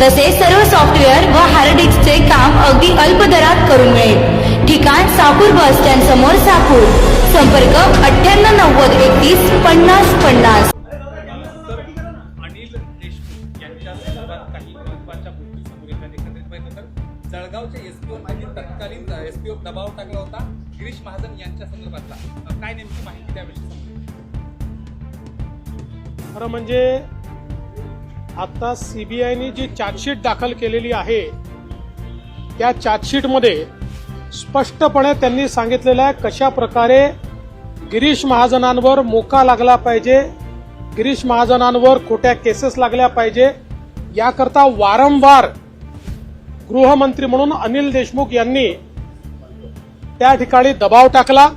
तसेच सर्व सॉफ्टवेअर व हार्ड डिस्कचे काम अगदी अल्प दरात करून मिळेल. ठिकाण साकूर बस स्टँड समोर साकूर. संपर्क अठ्ठ्याण्णव नव्वद एकतीस पन्नास पन्नास. अनिल देशमुख यांच्या संदर्भात काही महत्त्वाच्या गोष्टी समोर येतात. एकत्रित पाहिलं तर जळगावच्या एसपीओ माहिती तत्कालीन एसपीओ दबाव टाकला होता. गिरीश महाजन यांच्या संदर्भातला. काय नेमकी माहिती त्याविषयी खरं म्हणजे आता सी बी जी चार्जशीट दाखल केलेली आहे त्या चार्जशीटमध्ये स्पष्टपणे त्यांनी सांगितलेलं आहे कशा प्रकारे गिरीश महाजनांवर मोका लागला पाहिजे गिरीश महाजनांवर खोट्या केसेस लागल्या पाहिजे याकरता वारंवार गृहमंत्री म्हणून अनिल देशमुख यांनी त्या ठिकाणी दबाव टाकला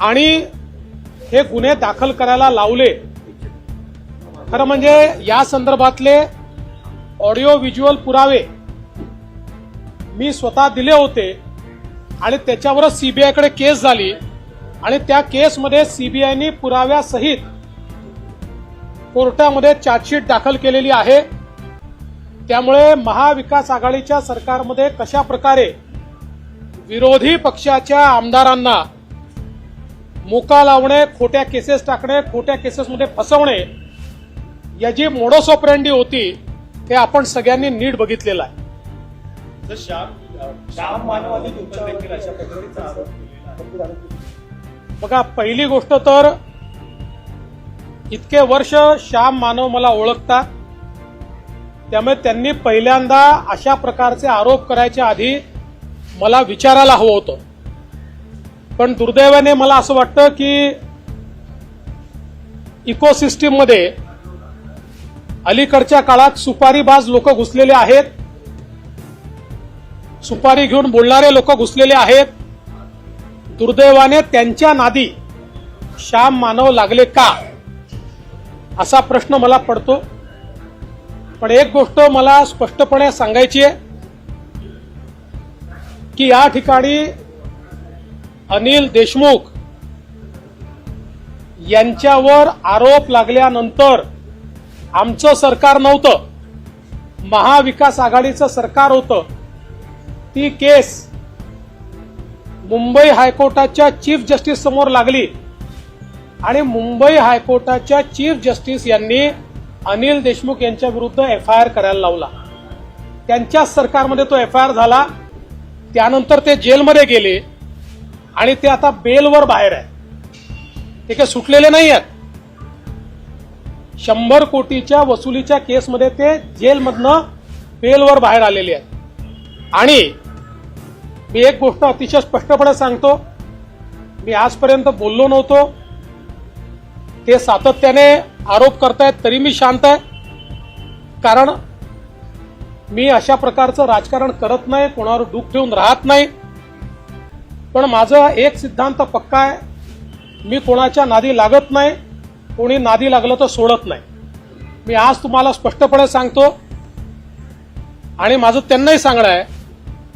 आणि हे गुन्हे दाखल करायला लावले. खरं म्हणजे या संदर्भातले ऑडिओ व्हिज्युअल पुरावे मी स्वतः दिले होते आणि त्याच्यावरच सीबीआयकडे केस झाली आणि त्या केसमध्ये सीबीआयनी पुराव्यासहित कोर्टामध्ये चार्जशीट दाखल केलेली आहे. त्यामुळे महाविकास आघाडीच्या सरकारमध्ये कशा प्रकारे विरोधी पक्षाच्या आमदारांना मुका लावणे खोट्या केसेस टाकणे खोट्या केसेसमध्ये फसवणे याची मोडोस ऑपरेंडी होती हे आपण सगळ्यांनी नीट बघितलेलं आहे. बघा पहिली गोष्ट तर इतके वर्ष श्याम मानव मला ओळखतात त्यामुळे त्यांनी पहिल्यांदा अशा प्रकारचे आरोप करायच्या आधी मला विचारायला हवं होतं. पण दुर्दैवाने मला असं वाटतं की इकोसिस्टीममध्ये अलीकडच्या काळात सुपारीबाज लोक घुसलेले आहेत. सुपारी घेऊन बोलणारे लोक घुसलेले आहेत. दुर्दैवाने त्यांच्या नादी श्याम मानव लागले का? असा प्रश्न मला पडतो. पण एक गोष्ट मला स्पष्टपणे सांगायची आहे की या ठिकाणी अनिल देशमुख यांच्यावर आरोप लागल्यानंतर आमचं सरकार नव्हतं. महाविकास आघाडीचं सरकार होतं. ती केस मुंबई हायकोर्टाच्या चीफ जस्टिस समोर लागली. आणि मुंबई हायकोर्टाच्या चीफ जस्टिस यांनी अनिल देशमुख यांच्या विरुद्ध एफ आय आर करायला लावला. त्यांच्याच सरकारमध्ये तो एफ आय आर झाला. त्यानंतर ते जेलमध्ये गेले. आणि ते आता बेलवर बाहेर आहे. ते काही सुटलेले नाही आहेत. शंभर कोटीच्या वसुलीच्या केसमध्ये ते जेलमधनं बेलवर बाहेर आलेले आहेत. आणि मी एक गोष्ट अतिशय स्पष्टपणे सांगतो मी आजपर्यंत बोललो नव्हतो. ते सातत्याने आरोप करतायत तरी मी शांत आहे. कारण मी अशा प्रकारचं राजकारण करत नाही कोणावर दुःख ठेवून राहत नाही. पण माझा एक सिद्धांत पक्का आहे मी कोणाच्या नादी लागत नाही. कोणी नादी लागलं तर सोडत नाही. मी आज तुम्हाला स्पष्टपणे सांगतो आणि माझं त्यांनाही सांगणं आहे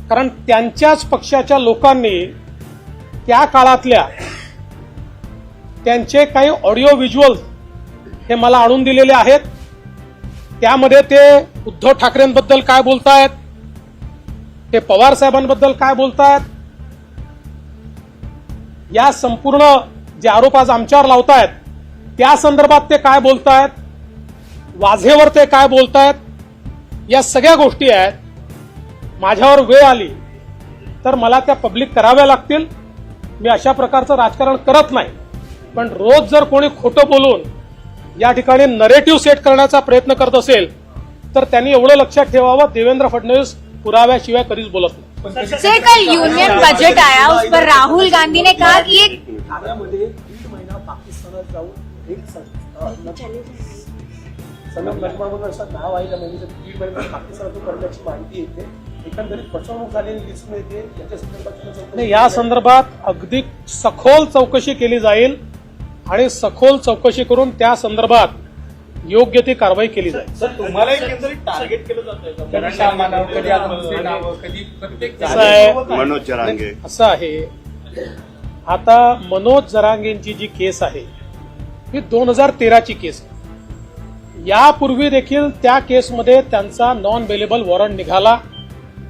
कारण त्यांच्याच पक्षाच्या लोकांनी त्या काळातल्या त्यांचे काही ऑडिओ व्हिज्युअल हे मला आणून दिलेले आहेत. त्यामध्ये ते उद्धव ठाकरेंबद्दल काय बोलतायत ते पवार साहेबांबद्दल काय बोलतायत या संपूर्ण जे आरोप आज आमच्यावर लावतायत त्या संदर्भात ते काय बोलतायत? वाझेवर ते काय बोलतायत? या सगळ्या गोष्टी आहेत. माझ्यावर वेळ आली तर मला त्या पब्लिक कराव्या लागतील. मी अशा प्रकारचं राजकारण करत नाही. पण रोज जर कोणी खोटं बोलून या ठिकाणी नरेटिव्ह सेट करण्याचा प्रयत्न करत असेल तर त्यांनी एवढं लक्षात ठेवावं देवेंद्र फडणवीस पुराव्याशिवाय कधीच बोलत नाही. सर कल यूनियन बजट आया उस पर राहुल गांधी ने कहा कि एक एक सनम असं नाव आहे दीड महिना पाकिस्तानातून करण्याची माहिती येते. एकंदरीत फसवणूक झालेली दिसून येते. याच्या संदर्भात तुम्ही चौकशी नाही या संदर्भात अगदी सखोल चौकशी केली जाईल आणि सखोल चौकशी करून त्या संदर्भात योग्य ती कारवाई केली जाईल. सर तुम्हाला एकंदरीत टार्गेट केलं जातंय का? कधी सामानावर, कधी आतूनचे नावं, कधी प्रत्येक कसं आहे मनोज जरांगे. असं आहे. आता मनोज जरांगेंची जी केस आहे ही दोन हजार तेराची केस यापूर्वी देखील त्या केसमध्ये त्यांचा नॉन बेलेबल वॉरंट निघाला.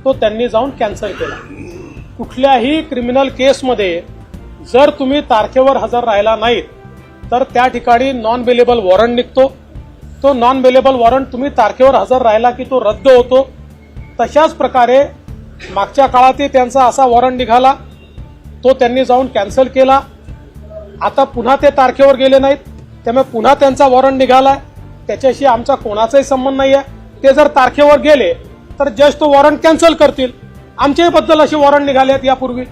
तो त्यांनी जाऊन कॅन्सल केला. कुठल्याही क्रिमिनल केसमध्ये जर तुम्ही तारखेवर हजर राहिला नाहीत तर त्या ठिकाणी नॉन बेलेबल वॉरंट निघतो. तो नॉन बेलेबल वॉरंट तुम्ही तारखेवर हजर राहिला की तो रद्द होतो. तशाच प्रकारे मागच्या काळातही त्यांचा असा वॉरंट निघाला. तो त्यांनी जाऊन कॅन्सल केला. आता पुन्हा ते तारखेवर गेले नाहीत. त्यामुळे पुन्हा त्यांचा वॉरंट निघालाय. त्याच्याशी आमचा कोणाचाही संबंध नाही आहे ते जर तारखेवर गेले तर जज तो वॉरंट कॅन्सल करतील. आमच्याबद्दल असे वॉरंट निघाले आहेत यापूर्वी.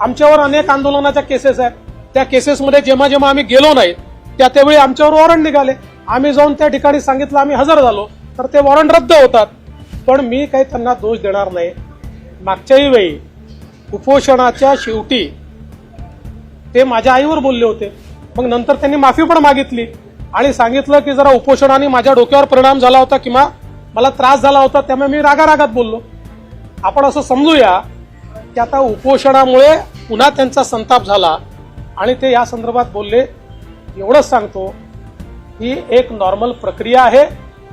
आमच्यावर अनेक आंदोलनाच्या केसेस आहेत. त्या केसेसमध्ये जेव्हा जेव्हा आम्ही गेलो नाही त्या त्यावेळी आमच्यावर वॉरंट निघाले. आम्ही जाऊन त्या ठिकाणी सांगितलं आम्ही हजर झालो. तर ते वॉरंट रद्द होतात. पण मी काही त्यांना दोष देणार नाही. मागच्याही वेळी उपोषणाच्या शेवटी ते माझ्या आईवर बोलले होते. मग नंतर त्यांनी माफी पण मागितली. आणि सांगितलं की जरा उपोषणाने माझ्या डोक्यावर परिणाम झाला होता किंवा मला त्रास झाला होता त्यामुळे मी रागारागात बोललो. आपण असं समजूया की आता उपोषणामुळे पुन्हा त्यांचा संताप झाला. आणि ते या संदर्भात बोलले एवढंच सांगतो ही एक नॉर्मल प्रक्रिया आहे.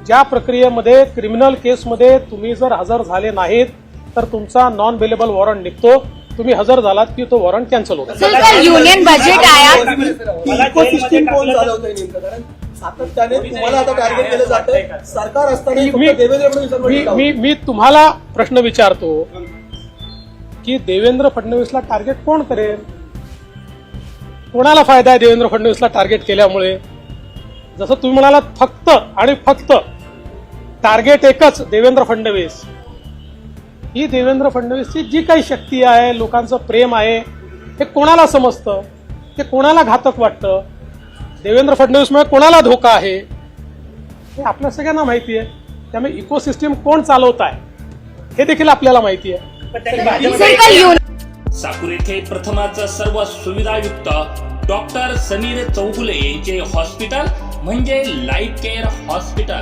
ज्या प्रक्रियेमध्ये क्रिमिनल केसमध्ये तुम्ही जर हजर झाले नाहीत तर तुमचा नॉन बेलेबल वॉरंट निघतो. तुम्ही हजर झालात की तो वॉरंट कॅन्सल होतो? सर युनियन बजेट आया. इकोसिस्टीम कोण चालवतंय नेमकं. कारण सातत्याने तुम्हाला आता टार्गेट केलं जातंय सरकार असताना मी- फक्त देवेंद्र फडणवीसांवर मी टीका मी मी तुम्हाला प्रश्न विचारतो की देवेंद्र फडणवीसला टार्गेट कोण करेल? कोणाला फायदा आहे देवेंद्र फडणवीसला टार्गेट केल्यामुळे? जसं तुम्ही म्हणालात फक्त आणि फक्त टार्गेट एकच देवेंद्र फडणवीस. ही देवेंद्र फडणवीसची जी काही शक्ती आहे लोकांचं प्रेम आहे हे कोणाला समजतं? ते कोणाला घातक वाटतं? देवेंद्र फडणवीसमुळे कोणाला धोका आहे? हे आपल्या सगळ्यांना माहिती आहे. त्यामुळे इकोसिस्टीम कोण चालवत आहे? हे देखील आपल्याला माहिती आहे. साकूर येथे प्रथमच सर्व सुविधायुक्त डॉक्टर समीर चौगुले यांचे हॉस्पिटल म्हणजे लाईफ केअर हॉस्पिटल.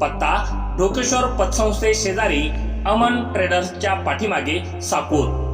पत्ता ढोकेश्वर पतसंस्थे शेजारी अमन ट्रेडर्सच्या पाठीमागे साकूर